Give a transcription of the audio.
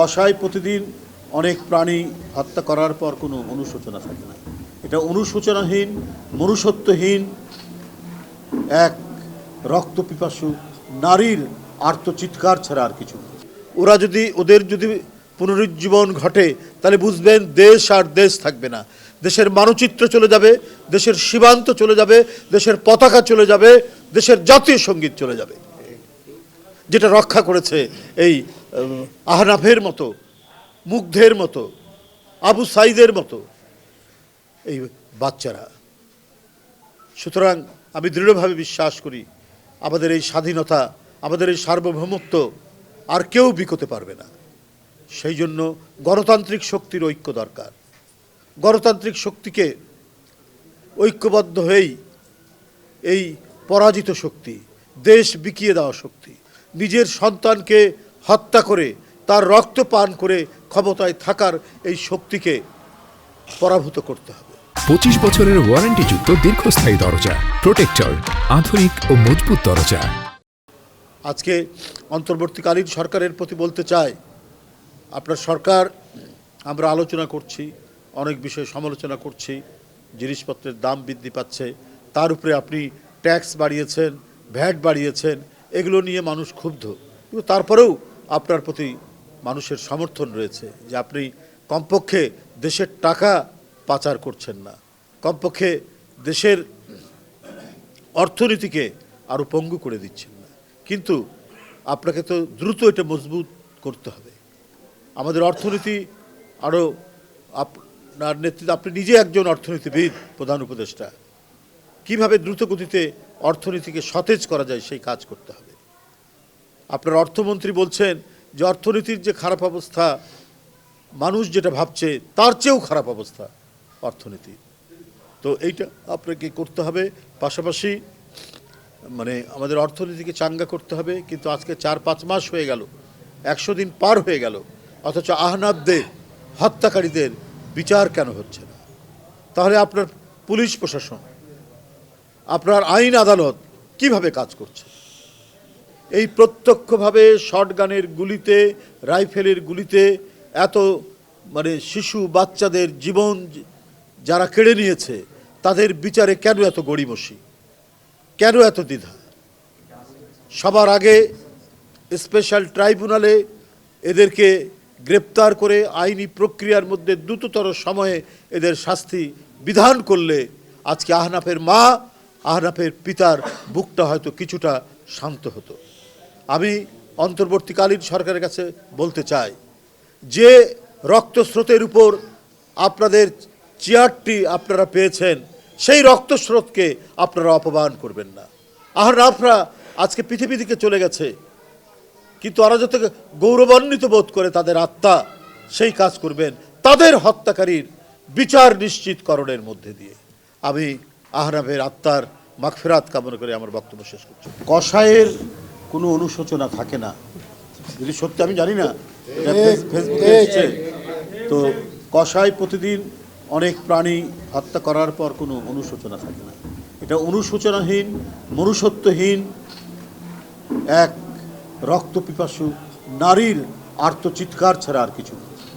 কষায় প্রতিদিন অনেক প্রাণী হত্যা করার পর কোনো অনুশোচনা থাকে না। এটা অনুশোচনাহীন, মনুষ্যত্বহীন, এক রক্তপিপাসু নারীর আর্তচিৎকার ছাড়া আর কিছু। ওরা যদি, ওদের যদি পুনরুজ্জীবন ঘটে, তাহলে বুঝবেন দেশ আর দেশ থাকবে না। দেশের মানচিত্র চলে যাবে, দেশের সীমান্ত চলে যাবে, দেশের পতাকা চলে যাবে, দেশের জাতীয় সংগীত চলে যাবে। যেটা রক্ষা করেছে এই আহ, আহনাফের মতো মুগ্ধের মতো আবু সাইদের মতো এই বাচ্চারা। সুতরাং আমি দৃঢ়ভাবে বিশ্বাস করি আমাদের এই স্বাধীনতা আমাদের এই সার্বভৌমত্ব আর কেউ বিকোতে পারবে না। সেই জন্য গণতান্ত্রিক শক্তির ঐক্য দরকার। গণতান্ত্রিক শক্তিকে ঐক্যবদ্ধ হয়েই এই পরাজিত শক্তি দেশ বিকিয়ে দেওয়া শক্তি নিজের সন্তানকে হত্যা করে তার রক্ত পান করে ক্ষমতায় থাকার এই শক্তিকে পরাভূত করতে হবে। পঁচিশ বছরের ওয়ারেন্টিযুক্ত দীর্ঘস্থায়ী দরজা প্রোটেক্টর আধুনিক ও মজবুত দরজা। আজকে অন্তর্বর্তীকালীন সরকারের প্রতি বলতে চাই আপনার সরকার আমরা আলোচনা করছি অনেক বিষয়ে সমালোচনা করছি জিনিসপত্রের দাম বৃদ্ধি পাচ্ছে তার উপরে আপনি ট্যাক্স বাড়িয়েছেন ভ্যাট বাড়িয়েছেন এগুলো নিয়ে মানুষ ক্ষুব্ধ। কিন্তু তারপরেও আপনার প্রতি মানুষের সমর্থন রয়েছে যে আপনি কমপক্ষে দেশের টাকা পাচার করছেন না। কমপক্ষে দেশের অর্থনীতিকে আরও পঙ্গু করে দিচ্ছেন না। কিন্তু আপনাকে তো দ্রুত এটা মজবুত করতে হবে। আমাদের অর্থনীতি আরও আপনার নেতৃত্ব, আপনি নিজে একজন অর্থনীতিবিদ প্রধান উপদেষ্টা। কীভাবে দ্রুত গতিতে অর্থনীতিকে সতেজ করা যায় সেই কাজ করতে হবে। আপনার অর্থমন্ত্রী বলছেন যে অর্থনীতির যে খারাপ অবস্থা, মানুষ যেটা ভাবছে তার চেয়েও খারাপ অবস্থা অর্থনীতি। তো এইটা আপনাকে করতে হবে। পাশাপাশি মানে আমাদের অর্থনীতিকে চাঙ্গা করতে হবে, কিন্তু আজকে চার পাঁচ মাস হয়ে গেল, একশো দিন পার হয়ে গেল, অথচ আহনাবদের হত্যাকারীদের বিচার কেন হচ্ছে না? তাহলে আপনার পুলিশ প্রশাসন আপনার আইন আদালত কীভাবে কাজ করছে? এই প্রত্যক্ষভাবে শটগানের গুলিতে, রাইফেলের গুলিতে এত মানে শিশু, বাচ্চাদের জীবন যারা কেড়ে নিয়েছে, তাদের বিচারে কেন এত গড়িমসি? কেন এত দ্বিধা? সবার আগে স্পেশাল ট্রাইব্যুনালে এদেরকে গ্রেপ্তার করে আইনি প্রক্রিয়ার মধ্যে দ্রুততর সময়ে এদের শাস্তি বিধান করলে আজকে আহনাফের মা আহনাফের পিতার বুকটা হয়তো কিছুটা শান্ত হতো। আমি অন্তর্বর্তীকালীন সরকারের কাছে বলতে চাই, যে রক্তস্রোতের উপর আপনাদের চেয়ারটি আপনারা পেয়েছেন, সেই রক্তস্রোতকে আপনারা অপমান করবেন না। আহনাফরা আজকে পৃথিবী থেকে চলে গেছে, কিন্তু ওরা যাতে গৌরবান্বিত বোধ করে তাদের আত্মা সেই কাজ করবেন, তাদের হত্যাকারীর বিচার নিশ্চিতকরণের মধ্যে দিয়ে। আমি আহনাফের আত্মার মাগফেরাত কামনা করে আমার বক্তব্য শেষ করছি। কষায়ের কোনো অনুশোচনা থাকে না। যদি সত্যি আমি জানি না ফেসবুকে এসছে। তো কষায় প্রতিদিন অনেক প্রাণী হত্যা করার পর কোনো অনুশোচনা থাকে না। এটা অনুশোচনাহীন মনুষ্যত্বহীন এক রক্তপিপাসু নারীর আর্তচিৎকার ছাড়া আর কিছু না।